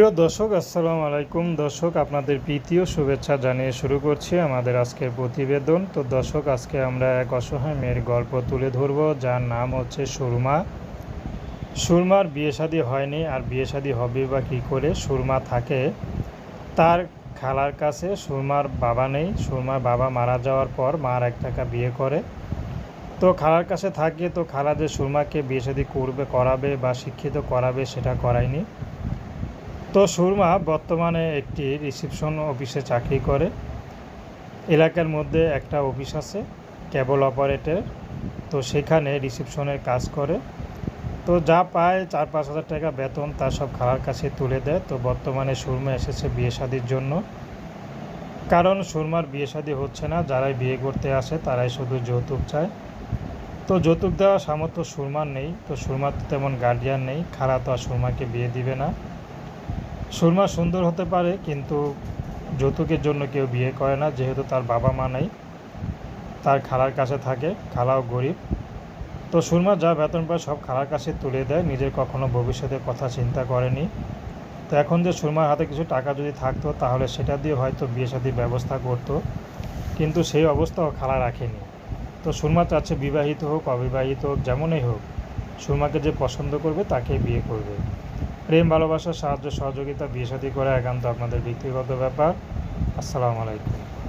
প্রিয় দর্শক, আসসালামু আলাইকুম। দর্শক, আপনাদের প্রীতীয় শুভেচ্ছা জানিয়ে শুরু করছি আমাদের আজকের প্রতিবেদন। তো দর্শক, আজকে আমরা এক অসহায় মেয়ের গল্প তুলে ধরব, যার নাম হচ্ছে সুরমা। সুরমার বিয়ে শাদী হয়নি, আর বিয়ে শাদী হবে বা কী করে সুরমা থাকে তার খালার কাছে। সুরমার বাবা নেই, সুরমার বাবা মারা যাওয়ার পর মার এক টাকা বিয়ে করে। তো খালার কাছে থাকে, তো খালা যে সুরমাকে বিয়ে করবে, করাবে বা শিক্ষিত করাবে, সেটা করায়নি। তো সুরমা বর্তমানে একটি রিসিপশন অফিসে চাকরি করে। এলাকার মধ্যে একটা অফিস আছে, কেবল অপারেটর। তো সেখানে রিসিপশনের কাজ করে। তো যা পায় চার পাঁচ হাজার টাকা বেতন, তা সব খালার কাছে তুলে দেয়। তো বর্তমানে সুরমা এসেছে বিয়ে শাদির জন্য। কারণ সুরমার বিয়ে শাদী হচ্ছে না, যারাই বিয়ে করতে আসে তারাই শুধু যৌতুক চায়। তো যৌতুক দেওয়ার সামর্থ্য সুরমার নেই। তো সুরমার তো তেমন গার্জিয়ান নেই। খালা তো আর সুরমাকে বিয়ে দিবে না। সুরমা সুন্দর হতে পারে, কিন্তু যৌতুকের জন্য কেউ বিয়ে করে না, যেহেতু তার বাবা মা নেই। তার খালার কাছে থাকে, খালাও গরিব। তো সুরমা যা বেতন পায় সব খালার কাছে তুলে দেয়, নিজের কখনো ভবিষ্যতের কথা চিন্তা করেনি। তো এখন যে সুরমার হাতে কিছু টাকা যদি থাকতো, তাহলে সেটা দিয়ে হয়তো বিয়ে শাদির ব্যবস্থা করতো, কিন্তু সেই অবস্থাও খালা রাখেনি। তো সুরমা চাচ্ছে বিবাহিত হোক, অবিবাহিত হোক, যেমনই হোক, সুরমাকে যে পছন্দ করবে তাকে বিয়ে করবে। প্রেম ভালোবাসা সাহায্য সহযোগিতা বিয়ে করে করা একান্ত আপনাদের ব্যক্তিগত ব্যাপার। আসসালামু আলাইকুম।